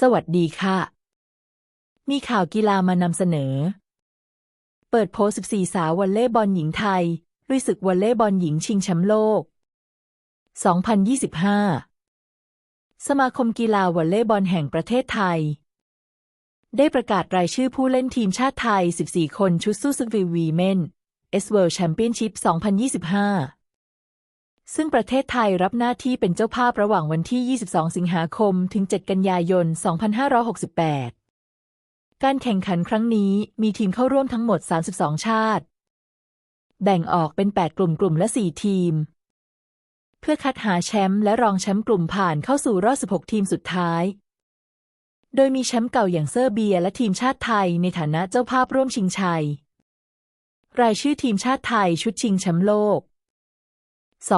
สวัสดีค่ะ มีข่าวกีฬามานำเสนอ เปิดโพส14 สาววอลเล์บอลหญิงไทยลุยศึกวอลเล์บอลหญิงชิงแชมป์โลก 2025 สมาคมกีฬาวอลเลย์บอลแห่งประเทศไทย ได้ประกาศรายชื่อผู้เล่นทีมชาติไทย 14 คนชุดสู้ศึกวีเมนเอสเวิลด์แชมเปี้ยนชิพ 2025 ซึ่งประเทศไทยรับหน้าที่เป็นเจ้าภาพระหว่างวันที่ 22 สิงหาคม ถึง 7 กันยายน 2568 การแข่งขันครั้งนี้มีทีมเข้าร่วมทั้งหมด 32 ชาติ แบ่งออกเป็น 8 กลุ่มกลุ่มละ 4 ทีม เพื่อคัดหาแชมป์และรองแชมป์กลุ่มผ่านเข้าสู่รอบ 16 ทีมสุดท้าย โดยมีแชมป์เก่าอย่างเซอร์เบียและทีมชาติไทยในฐานะเจ้าภาพร่วมชิงชัย รายชื่อทีมชาติไทยชุดชิงแชมป์โลก 2025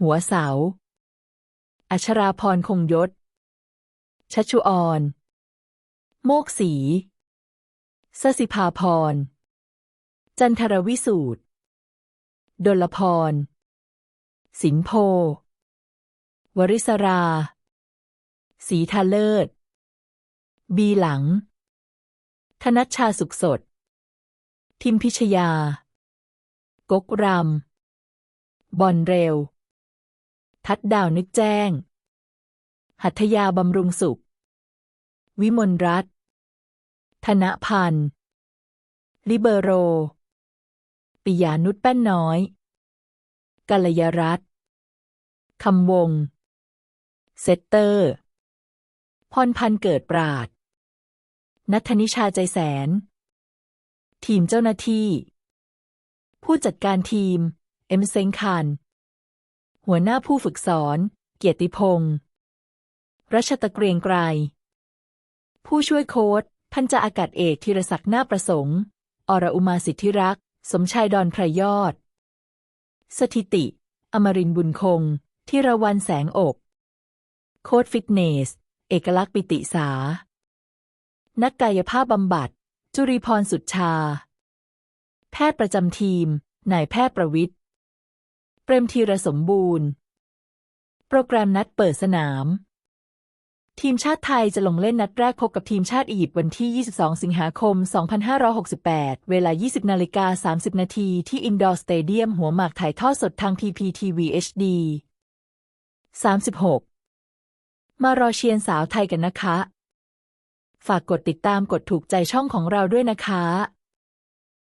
หัวเสา อัชราพรคงยศ ชัชุออนโมกศีสสิภาพร จันทรวิสูตรดลพร สินโพ วริศรา สีทาเลิศ บีหลัง ธนัชชาสุขสด ทิมพิชยา กกรำ บอลเร็ว ทัดดาวนึกแจ้ง หัตถยาบำรุงสุข วิมลรัตน์ธนพันธ์ ลิเบโร ปิยานุชแป้นน้อยกัลยรัตคำวง เซตเตอร์ พรพันธ์เกิดปราด นัทนิชาใจแสน ทีมเจ้าหน้าที่ ผู้จัดการทีม เอ็มเซงคานหัวหน้าผู้ฝึกสอน เกียรติพงศ์รัชตะเกรียงไกร ผู้ช่วยโค้ชพันจ่าอากาศเอกธีรศักดิ์นาประสงค์ อรอุมาสิทธิรักษ์สมชายดอนไพรยอด สถิติ อมรินบุญคงธีรวันแสงอก โค้ดฟิตเนส เอกลักษณ์ปิติสา นักกายภาพบำบัด จุรีพรสุดชา แพทย์ประจำทีม นายแพทย์ประวิทย์ เปรมธีรสมบูรณ์ โปรแกรมนัดเปิดสนาม ทีมชาติไทยจะลงเล่นนัดแรกพบกับทีมชาติอียิปต์วันที่ 22 สิงหาคม 2568 เวลา 20 นาฬิกา 30 นาทีที่อินดอร์สเตเดียมหัวหมากถ่ายทอดสดทาง PPTV HD 36 มารอเชียร์สาวไทยกันนะคะ ฝากกดติดตามกดถูกใจช่องของเราด้วยนะคะ